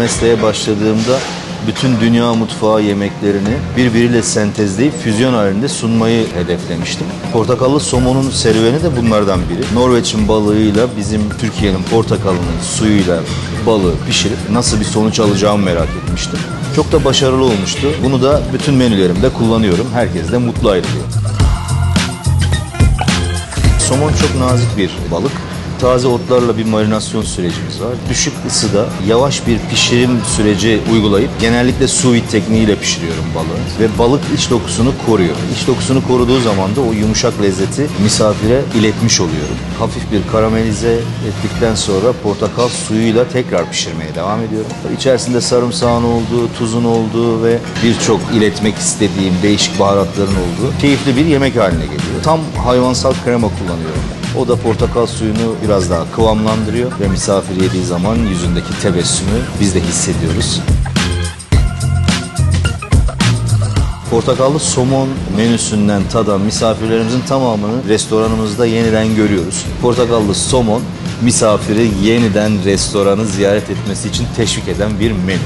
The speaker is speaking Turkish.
mesleğe başladığımda bütün dünya mutfağı yemeklerini birbiriyle sentezleyip füzyon halinde sunmayı hedeflemiştim. Portakallı somonun serüveni de bunlardan biri. Norveç'in balığıyla bizim Türkiye'nin portakalının suyuyla balığı pişirip nasıl bir sonuç alacağımı merak etmiştim. Çok da başarılı olmuştu. Bunu da bütün menülerimde kullanıyorum. Herkes de mutlu ayrılıyor. Somon çok nazik bir balık. Taze otlarla bir marinasyon sürecimiz var. Düşük ısıda yavaş bir pişirim süreci uygulayıp genellikle sous vide tekniğiyle pişiriyorum balığı. Ve balık iç dokusunu koruyor. İç dokusunu koruduğu zaman da o yumuşak lezzeti misafire iletmiş oluyorum. Hafif bir karamelize ettikten sonra portakal suyuyla tekrar pişirmeye devam ediyorum. İçerisinde sarımsağın olduğu, tuzun olduğu ve birçok iletmek istediğim değişik baharatların olduğu keyifli bir yemek haline geliyor. Tam hayvansal krema kullanıyorum. O da portakal suyunu biraz daha kıvamlandırıyor ve misafir yediği zaman yüzündeki tebessümü biz de hissediyoruz. Portakallı somon menüsünden tadan misafirlerimizin tamamını restoranımızda yeniden görüyoruz. Portakallı somon misafiri yeniden restoranı ziyaret etmesi için teşvik eden bir menü.